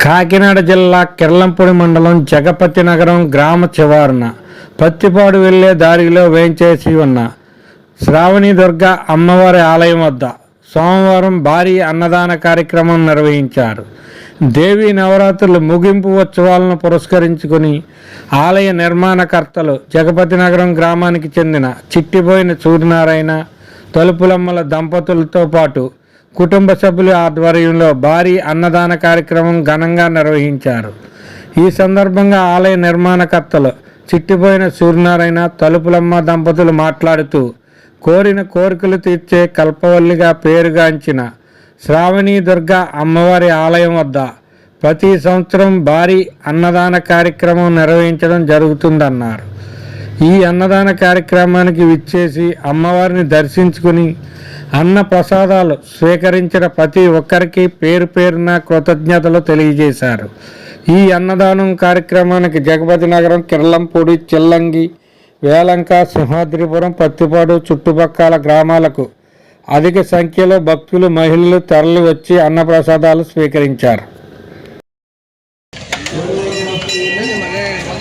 కాకినాడ జిల్లా కిర్లంపూడి మండలం జగపతి నగరం గ్రామ చివారున పత్తిపాడు వెళ్ళే దారిలో వేంచేసి ఉన్న శ్రావణి దుర్గ అమ్మవారి ఆలయం వద్ద సోమవారం భారీ అన్నదాన కార్యక్రమం నిర్వహించారు. దేవి నవరాత్రుల ముగింపు ఉత్సవాలను పురస్కరించుకుని ఆలయ నిర్మాణకర్తలు జగపతి నగరం గ్రామానికి చెందిన చిట్టిపోయిన సూర్యనారాయణ తలుపులమ్మల దంపతులతో పాటు కుటుంబ సభ్యుల ఆధ్వర్యంలో భారీ అన్నదాన కార్యక్రమం ఘనంగా నిర్వహించారు. ఈ సందర్భంగా ఆలయ నిర్మాణకర్తలు చిట్టిపోయిన సూర్యనారాయణ తలుపులమ్మ దంపతులు మాట్లాడుతూ కోరిన కోరికలు తీర్చే కల్పవల్లిగా పేరుగాంచిన శ్రావణి దుర్గ అమ్మవారి ఆలయం వద్ద ప్రతి సంవత్సరం భారీ అన్నదాన కార్యక్రమం నిర్వహించడం జరుగుతుందన్నారు. ఈ అన్నదాన కార్యక్రమానికి విచ్చేసి అమ్మవారిని దర్శించుకుని అన్న ప్రసాదాలు స్వీకరించిన ప్రతి ఒక్కరికి పేరు పేరున కృతజ్ఞతలు తెలియజేశారు. ఈ అన్నదానం కార్యక్రమానికి జగపతి నగరం కిర్లంపూడి చిల్లంగి వేలంక సింహాద్రిపురం పత్తిపాడు చుట్టుపక్కల గ్రామాలకు అధిక సంఖ్యలో భక్తులు మహిళలు తరలి వచ్చి అన్నప్రసాదాలు స్వీకరించారు.